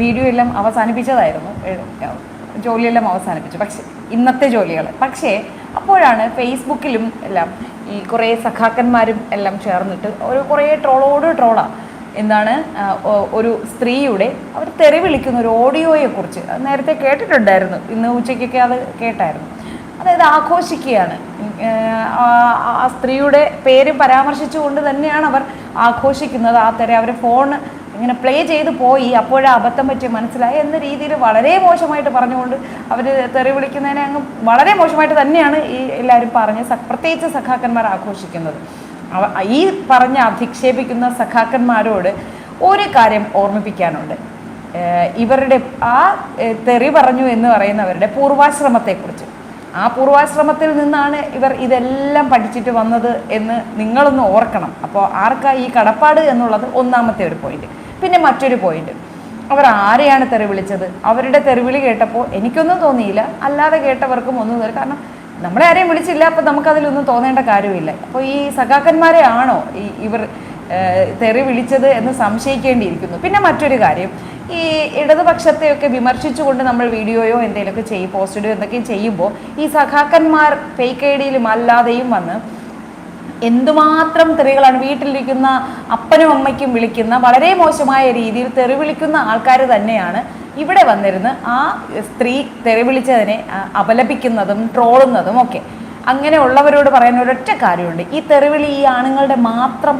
Video എല്ലാം അവസാനിപ്പിച്ചതായിരുന്നു. ജോലിയെല്ലാം അവസാനിപ്പിച്ചു. പക്ഷെ ഇന്നത്തെ ജോലികൾ. പക്ഷേ അപ്പോഴാണ് ഫേസ്ബുക്കിലും എല്ലാം ഈ കുറേ സഖാക്കന്മാരും എല്ലാം ചേർന്നിട്ട് ഒരു കുറേ ട്രോളോട് ട്രോളാണ് എന്താണ് ഒരു സ്ത്രീയുടെ അവർ തെറി വിളിക്കുന്ന ഒരു ഓഡിയോയെക്കുറിച്ച്. നേരത്തെ കേട്ടിട്ടുണ്ടായിരുന്നു. ഇന്ന് ഉച്ചയ്ക്കൊക്കെ അത് കേട്ടായിരുന്നു. അതായത് ആഘോഷിക്കുകയാണ്. ആ ആ സ്ത്രീയുടെ പേര് പരാമർശിച്ചുകൊണ്ട് തന്നെയാണ് അവർ ആഘോഷിക്കുന്നത്. ആ തെര അവരെ ഫോൺ ഇങ്ങനെ പ്ലേ ചെയ്ത് പോയി അപ്പോഴേ അബദ്ധം പറ്റി മനസ്സിലായി എന്ന രീതിയിൽ വളരെ മോശമായിട്ട് പറഞ്ഞുകൊണ്ട് അവർ തെറി വിളിക്കുന്നതിനെ അങ്ങ് വളരെ മോശമായിട്ട് തന്നെയാണ് ഈ എല്ലാവരും പറഞ്ഞ് പ്രത്യേകിച്ച് സഖാക്കന്മാർ ആഘോഷിക്കുന്നത്. ഈ പറഞ്ഞ അധിക്ഷേപിക്കുന്ന സഖാക്കന്മാരോട് ഒരു കാര്യം ഓർമ്മിപ്പിക്കാനുണ്ട്. ഇവരുടെ ആ തെറി പറഞ്ഞു എന്ന് പറയുന്നവരുടെ പൂർവാശ്രമത്തെക്കുറിച്ച്. ആ പൂർവാശ്രമത്തിൽ നിന്നാണ് ഇവർ ഇതെല്ലാം പഠിച്ചിട്ട് വന്നത് എന്ന് നിങ്ങളൊന്ന് ഓർക്കണം. അപ്പോൾ ആർക്കാ ഈ കടപ്പാട് എന്നുള്ളത് ഒന്നാമത്തെ ഒരു പോയിന്റ് പിന്നെ മറ്റൊരു പോയിന്റ് അവർ ആരെയാണ് തെറി വിളിച്ചത്? അവരുടെ തെറിവിളി കേട്ടപ്പോൾ എനിക്കൊന്നും തോന്നിയില്ല. അല്ലാതെ കേട്ടവർക്കും ഒന്നും തോന്നി കാരണം നമ്മളെ ആരെയും വിളിച്ചില്ല അപ്പോൾ നമുക്കതിലൊന്നും തോന്നേണ്ട കാര്യമില്ല. അപ്പോൾ ഈ സഖാക്കന്മാരെ ആണോ ഈ ഇവർ തെറി വിളിച്ചത് എന്ന് സംശയിക്കേണ്ടിയിരിക്കുന്നു? പിന്നെ മറ്റൊരു കാര്യം. ഈ ഇടതുപക്ഷത്തെയൊക്കെ വിമർശിച്ചുകൊണ്ട് നമ്മൾ വീഡിയോയോ എന്തെങ്കിലുമൊക്കെ ചെയ്യും പോസ്റ്റിഡോ എന്തൊക്കെയും ചെയ്യുമ്പോൾ ഈ സഖാക്കന്മാർ ഫേക്ക് ഐ ഡിയിലും അല്ലാതെയും വന്ന് എന്തുമാത്രം തെറികളാണ് വീട്ടിലിരിക്കുന്ന അപ്പനും അമ്മയ്ക്കും വിളിക്കുന്ന വളരെ മോശമായ രീതിയിൽ തെറി വിളിക്കുന്ന ആൾക്കാർ തന്നെയാണ് ഇവിടെ വന്നിരുന്ന് ആ സ്ത്രീ തെറി വിളിച്ചതിനെ അപലപിക്കുന്നതും ട്രോളുന്നതും ഒക്കെ. അങ്ങനെയുള്ളവരോട് പറയുന്ന ഒരൊറ്റ കാര്യമുണ്ട്. ഈ തെറിവിളി ഈ ആണുങ്ങളുടെ മാത്രം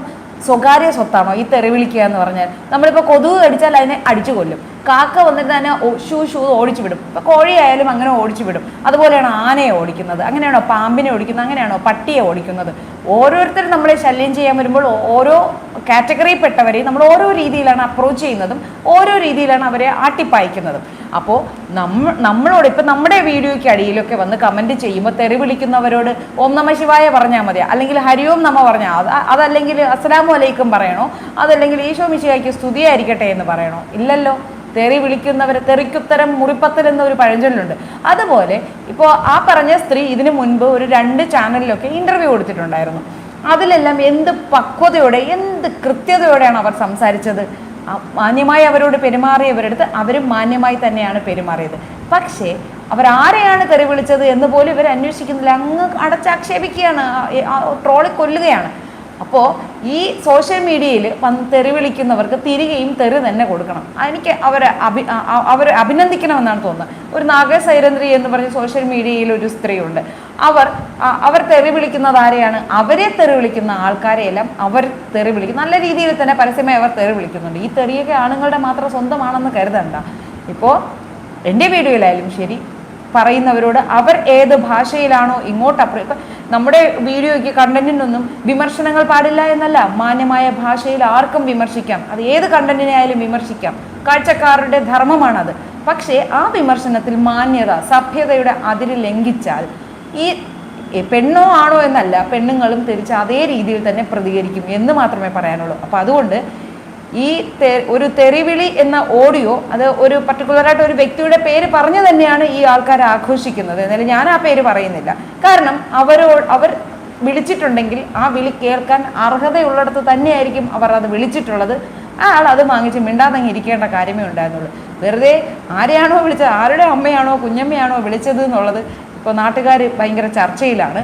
സ്വകാര്യ സ്വത്താണോ ഈ തെറി വിളിക്കുക എന്ന് പറഞ്ഞാൽ? നമ്മളിപ്പോൾ കൊതുക് കടിച്ചാൽ അതിനെ അടിച്ചു കൊല്ലും. കാക്ക വന്നിട്ട് തന്നെ ഷൂ ഷൂ ഓടിച്ചു വിടും. ഇപ്പൊ കോഴിയായാലും അങ്ങനെ ഓടിച്ചു വിടും. അതുപോലെയാണ് ആനയെ ഓടിക്കുന്നത്. അങ്ങനെയാണോ പാമ്പിനെ ഓടിക്കുന്നത്? അങ്ങനെയാണോ പട്ടിയെ ഓടിക്കുന്നത്? ഓരോരുത്തരും നമ്മളെ ശല്യം ചെയ്യാൻ വരുമ്പോൾ ഓരോ കാറ്റഗറിയിൽപ്പെട്ടവരെ നമ്മൾ ഓരോ രീതിയിലാണ് അപ്രോച്ച് ചെയ്യുന്നതും ഓരോ രീതിയിലാണ് അവരെ ആട്ടിപ്പായിക്കുന്നതും. അപ്പോൾ നമ്മ നമ്മളോട് ഇപ്പം നമ്മുടെ വീഡിയോയ്ക്ക് അടിയിലൊക്കെ വന്ന് കമന്റ് ചെയ്യുമ്പോൾ തെറി വിളിക്കുന്നവരോട് ഓം നമ ശിവായ പറഞ്ഞാൽ മതി. അല്ലെങ്കിൽ ഹരിയോം നമ പറഞ്ഞാൽ അത് അതല്ലെങ്കിൽ അസ്സലാമു അലൈക്കും പറയണോ? അതല്ലെങ്കിൽ ഈശോ മിശിയായിക്ക് സ്തുതിയായിരിക്കട്ടെ എന്ന് പറയണോ? ഇല്ലല്ലോ. തെറി വിളിക്കുന്നവരെ തെറിക്കുത്തരം മുറിപ്പത്തൽ എന്നൊരു പഴഞ്ചൊല്ലുണ്ട്. അതുപോലെ ഇപ്പോൾ ആ പറഞ്ഞ സ്ത്രീ ഇതിനു മുൻപ് ഒരു രണ്ട് ചാനലിലൊക്കെ ഇന്റർവ്യൂ കൊടുത്തിട്ടുണ്ടായിരുന്നു. അതിലെല്ലാം എന്ത് പക്വതയോടെ എന്ത് കൃത്യതയോടെയാണ് അവർ സംസാരിച്ചത്? മാന്യമായി അവരോട് പെരുമാറിയവരെടുത്ത് അവരും മാന്യമായി തന്നെയാണ് പെരുമാറിയത്. പക്ഷേ അവരാരെയാണ് തെറി വിളിച്ചത് എന്ന് പോലും ഇവർ അന്വേഷിക്കുന്നില്ല. അങ്ങ് അടച്ചാക്ഷേപിക്കുകയാണ്. ട്രോളി കൊല്ലുകയാണ്. അപ്പോൾ ഈ സോഷ്യൽ മീഡിയയിൽ തെറി വിളിക്കുന്നവർക്ക് തിരികെയും തെറി തന്നെ കൊടുക്കണം. എനിക്ക് അവരെ അഭി അവരെ അഭിനന്ദിക്കണമെന്നാണ് തോന്നുന്നത്. ഒരു നാഗ സൈരന്ദ്രി എന്ന് പറഞ്ഞ സോഷ്യൽ മീഡിയയിൽ ഒരു സ്ത്രീയുണ്ട്. അവർ അവർ തെറി വിളിക്കുന്നത് ആരെയാണ്? അവരെ തെറി വിളിക്കുന്ന ആൾക്കാരെയെല്ലാം അവർ തെറി വിളിക്കും നല്ല രീതിയിൽ തന്നെ പരസ്യമായി അവർ തെറി വിളിക്കുന്നുണ്ട് ഈ തെറിയൊക്കെ ആണുങ്ങളുടെ മാത്രം സ്വന്തമാണെന്ന് കരുതണ്ട. ഇപ്പോൾ എന്റെ വീഡിയോയിലായാലും ശരി പറയുന്നവരോട് അവർ ഏത് ഭാഷയിലാണോ ഇങ്ങോട്ട് അപ്ര നമ്മുടെ വീഡിയോയ്ക്ക് കണ്ടന്റിനൊന്നും വിമർശനങ്ങൾ പാടില്ല എന്നല്ല. മാന്യമായ ഭാഷയിൽ ആർക്കും വിമർശിക്കാം. അത് ഏത് കണ്ടന്റിനെ ആയാലും വിമർശിക്കാം. കാഴ്ചക്കാരുടെ ധർമ്മമാണത്. പക്ഷേ ആ വിമർശനത്തിൽ മാന്യത സഭ്യതയുടെ അതിര് ലംഘിച്ചാൽ ഈ പെണ്ണോ ആണോ എന്നല്ല പെണ്ണുങ്ങളും തിരിച്ച് അതേ രീതിയിൽ തന്നെ പ്രതികരിക്കും എന്ന് മാത്രമേ പറയാനുള്ളൂ. അപ്പം അതുകൊണ്ട് ഈ ഒരു തെറിവിളി എന്ന ഓഡിയോ അത് ഒരു പർട്ടിക്കുലറായിട്ട് ഒരു വ്യക്തിയുടെ പേര് പറഞ്ഞു തന്നെയാണ് ഈ ആൾക്കാർ ആഘോഷിക്കുന്നത്. എന്നാലും ഞാൻ ആ പേര് പറയുന്നില്ല. കാരണം അവരോ അവർ വിളിച്ചിട്ടുണ്ടെങ്കിൽ ആ വിളി കേൾക്കാൻ അർഹതയുള്ളിടത്ത് തന്നെയായിരിക്കും അവർ അത് വിളിച്ചിട്ടുള്ളത്. ആ ആൾ അത് വാങ്ങിച്ച് മിണ്ടാതങ്ങ് ഇരിക്കേണ്ട കാര്യമേ ഉണ്ടായിരുന്നുള്ളൂ. വെറുതെ ആരെയാണോ വിളിച്ചത്? ആരുടെ അമ്മയാണോ കുഞ്ഞമ്മയാണോ വിളിച്ചത് എന്നുള്ളത് ഇപ്പോൾ നാട്ടുകാർ ഭയങ്കര ചർച്ചയിലാണ്.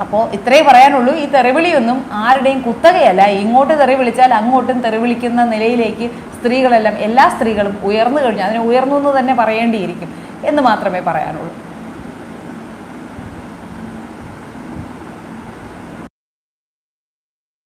അപ്പോൾ ഇത്രേ പറയാനുള്ളൂ. ഈ തെറിവിളിയൊന്നും ആരുടെയും കുത്തകയല്ല. ഇങ്ങോട്ട് തെറി വിളിച്ചാൽ അങ്ങോട്ടും തെറി വിളിക്കുന്ന നിലയിലേക്ക് സ്ത്രീകളെല്ലാം എല്ലാ സ്ത്രീകളും ഉയർന്നു കഴിഞ്ഞു. അതിനെ ഉയർന്നു എന്ന് തന്നെ പറയേണ്ടിയിരിക്കും എന്ന് മാത്രമേ പറയാനുള്ളൂ.